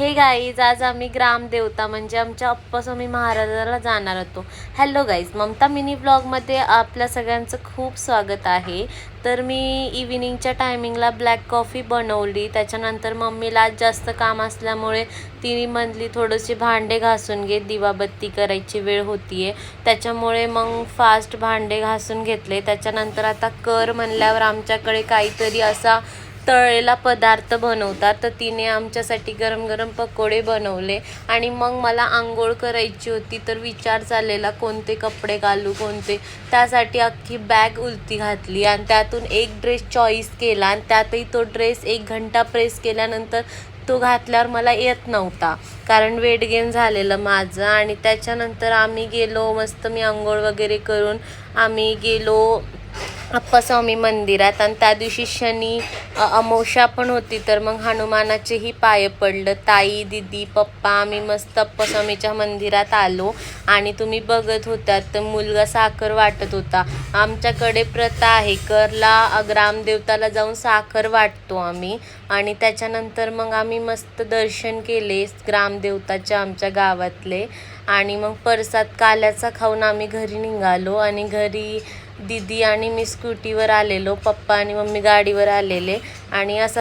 हे गाईज आज आम्ही ग्रामदेवता म्हणजे आमच्या अप्पास्वामी महाराजाला जाणार होतो. हॅलो गाईज ममता मिनी ब्लॉगमध्ये आपल्या सगळ्यांचं खूप स्वागत आहे. तर मी इव्हिनिंगच्या टायमिंगला ब्लॅक कॉफी बनवली. त्याच्यानंतर मम्मीला आज जास्त काम असल्यामुळे तिने म्हणली थोडेसे भांडे घासून घे दिवाबत्ती करायची वेळ होतीये. त्याच्यामुळे मग फास्ट भांडे घासून घेतले. त्याच्यानंतर आता कर म्हणल्यावर आमच्याकडे काहीतरी असा तळलेला पदार्थ बनवतात तर तिने आमच्यासाठी गरम गरम पकोडे बनवले. आणि मग मला आंघोळ करायची होती तर विचार चाललेला कोणते कपडे घालू कोणते. त्यासाठी अख्खी बॅग उलती घातली आणि त्यातून एक ड्रेस चॉईस केला आणि त्यातही तो ड्रेस एक घंटा प्रेस केल्यानंतर तो घातल्यावर मला येत नव्हता. कारण वेट गेन झालेलं माझं आणि त्याच्यानंतर आम्ही गेलो मस्त मी आंघोळ वगैरे करून आम्ही गेलो. अप्पास्वामी मंदिरात आणि त्या दिवशी शनी अ, अमावस्या पण होती तर मग हनुमानाचेही पाय पडलं. ताई दिदी पप्पा आम्ही मस्त अप्पास्वामीच्या मंदिरात आलो आणि तुम्ही बघत होत्या तर मुलगा साखर वाटत होता. आमच्याकडे प्रथा आहे करला ग्रामदेवताला जाऊन साखर वाटतो आम्ही आणि त्याच्यानंतर मग आम्ही मस्त दर्शन केले ग्रामदेवताचे आमच्या गावातले आणि मग परसाद काल्याचा खाऊन आम्ही घरी निघालो आणि घरी दिदी आणि मिस स्कूटीवर आलेलो पप्पा आणि मम्मी गाडीवर आलेले आणि असा